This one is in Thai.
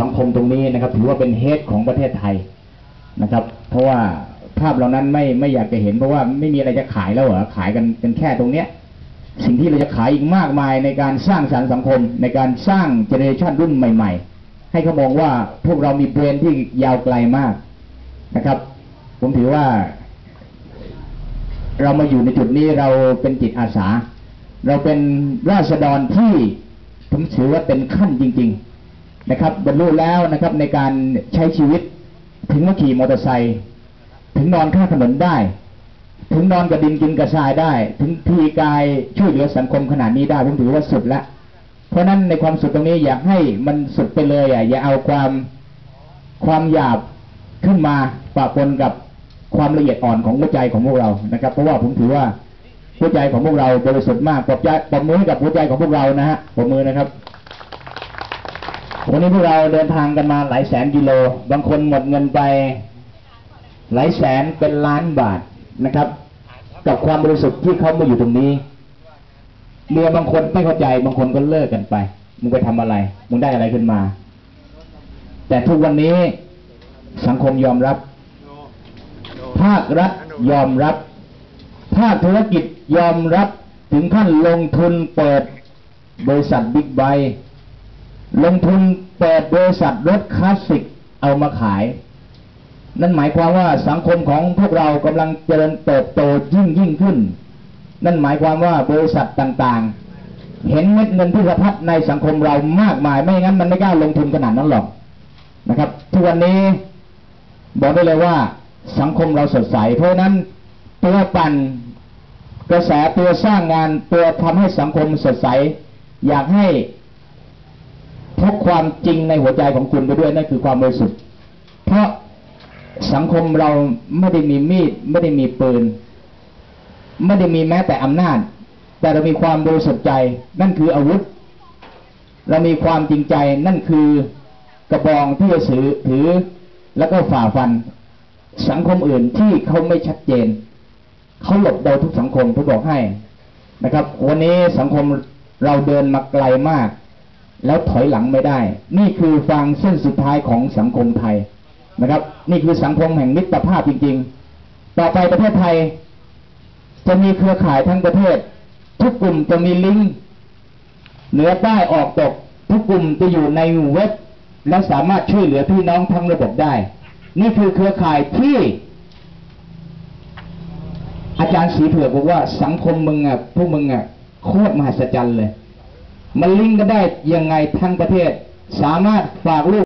สังคมตรงนี้นะครับถือว่าเป็นเฮดของประเทศไทยนะครับ เพราะว่าภาพเหล่านั้นไม่ไม่อยากจะเห็นเพราะว่าไม่มีอะไรจะขายแล้วเหรอขายกันกันแค่ตรงเนี้ยสิ่งที่เราจะขายอีกมากมายในการสร้างสรรค์สังคม ในการสร้างเจเนอเรชันรุ่นใหม่ ๆ ให้เขามองว่าพวกเรามีเบรนที่ยาวไกลมากนะครับ ผมถือว่า เรามาอยู่ในจุดนี้เราเป็นจิตอาสา เราเป็นราษฎรที่ผมถือว่าเป็นขั้นจริง ๆ นะครับบรรลุแล้วนะครับในการใช้ชีวิต ถึงมาขี่มอเตอร์ไซค์ถึงนอนข้างถนนได้ ถึงนอนกับดินกินกับทรายได้ ถึงทีกายช่วยเหลือสังคมขนาดนี้ได้ผมถือว่าสุดละเพราะฉะนั้นในความสุดตรงนี้อยากให้มันสุดไปเลยอะอย่าเอาความความหยาบขึ้นมาปะปนกับความละเอียดอ่อนของหัวใจของพวกเรานะครับ เพราะว่าผมถือว่าหัวใจของพวกเราบริสุทธิ์มากปรบใจปรบมือให้กับหัวใจของพวกเรานะฮะปรบมือนะครับ วันนี้พวกเราเดินทางกันมาหลายแสนกิโล บางคนหมดเงินไปหลายแสนเป็นล้านบาทนะครับ กับความบริสุทธิ์ที่เขามาอยู่ตรงนี้เมียบางคนไม่เข้าใจ บางคนก็เลิกกันไป มึงไปทำอะไร มึงได้อะไรขึ้นมา แต่ทุกวันนี้สังคมยอมรับ ภาครัฐยอมรับ ภาคธุรกิจยอมรับ ถึงขั้นลงทุนเปิดบริษัทบิ๊กไบ ลงทุนเปิดบริษัทรถคลาสสิกเอามาขาย นั่นหมายความว่าสังคมของพวกเรากำลังเจริญเติบโตยิ่งยิ่งขึ้น นั่นหมายความว่าบริษัทต่างๆ เห็นเม็ดเงินที่สะพัดในสังคมเรามากมาย ไม่งั้นมันไม่กล้าลงทุนขนาดนั้นหรอกนะครับ ทุกวันนี้บอกได้เลยว่าสังคมเราสดใส เพราะนั้นตัวปั่นกระแสตัวสร้างงานตัวทำให้สังคมสดใส อยากให้ ความจริงในหัวใจของคุณไปด้วยนั่นคือความบริสุทธิ์เพราะสังคมเราไม่ได้มีมีด ไม่ได้มีปืน ไม่ได้มีแม้แต่อำนาจ แต่เรามีความบริสุทธิ์ใจนั่นคืออาวุธ เรามีความจริงใจนั่นคือกระบองที่จะถือถือแล้วก็ฝ่าฟัน สังคมอื่นที่เขาไม่ชัดเจนเขาหลบเดาทุกสังคมผมบอกให้นะครับ วันนี้สังคมเราเดินมาไกลมาก แล้วถอยหลังไม่ได้ นี่คือฟางเส้นสุดท้ายของสังคมไทยนะครับ นี่คือสังคมแห่งมิตรภาพจริง ๆ ต่อไปประเทศไทย จะมีเครือข่ายทั้งประเทศ ทุกกลุ่มจะมีลิงก์เหนือใต้ออกตก ทุกกลุ่มจะอยู่ในเว็บ และสามารถช่วยเหลือพี่น้องทั้งระบบได้ นี่คือเครือข่ายที่ อาจารย์สีเผือกบอกว่าสังคมมึงอะพวกมึงอะโคตรมหัศจรรย์เลย มันลิงก์กันได้ยังไงทั้งประเทศ สามารถฝากลูก